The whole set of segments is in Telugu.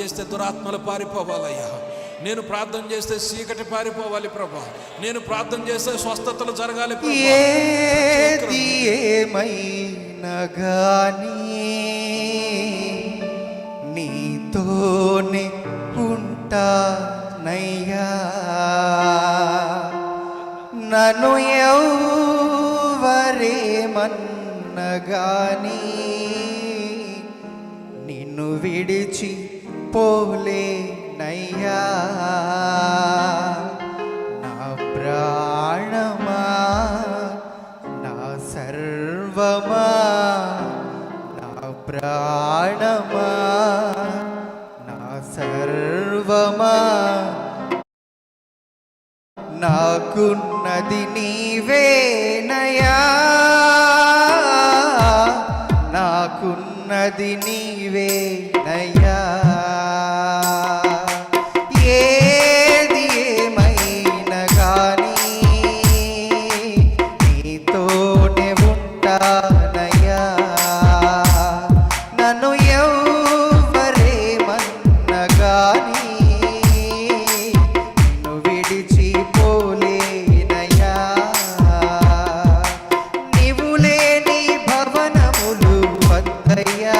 చేస్తే దురాత్మలు పారిపోవాలయ్యా. నేను ప్రార్థన చేస్తే చీకటి పారిపోవాలి ప్రభా. నేను ప్రార్థన చేస్తే స్వస్థతలు జరగాలి ఏది ఏమైనా గాని నీతోనే ఉంటానయ్యా. నన్ను ఎవరేమన్నగాని నిన్ను విడిచి పోలేనయ్యా నా ప్రాణమా నా సర్వమా నా ప్రాణమా నా సర్వమా. నాకున్నది నీవేనయా నాకున్నది నీవేనయా పోలేనయ్యా. నీవు లేని భవనములు వద్దయ్యా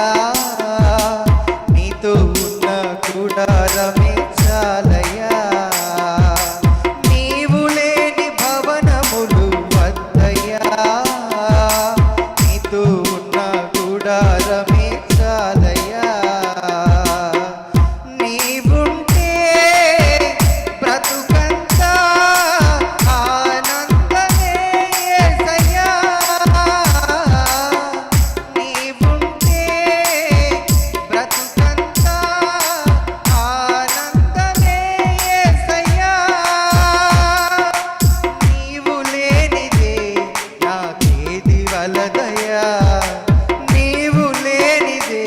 నీవు లేనిదే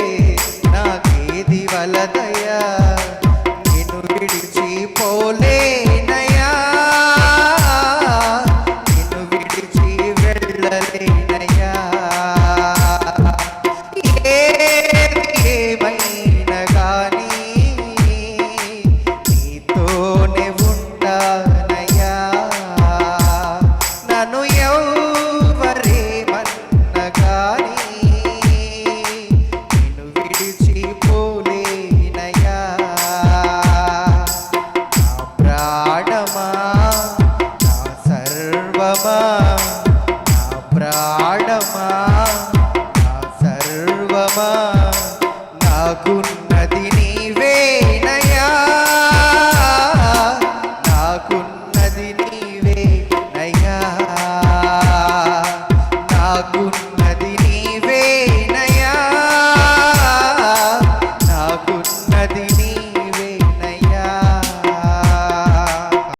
నాకేది వలదయా నేను విడిచిపోలే నయా నేను విడిచి వెళ్ళలే Dynamite.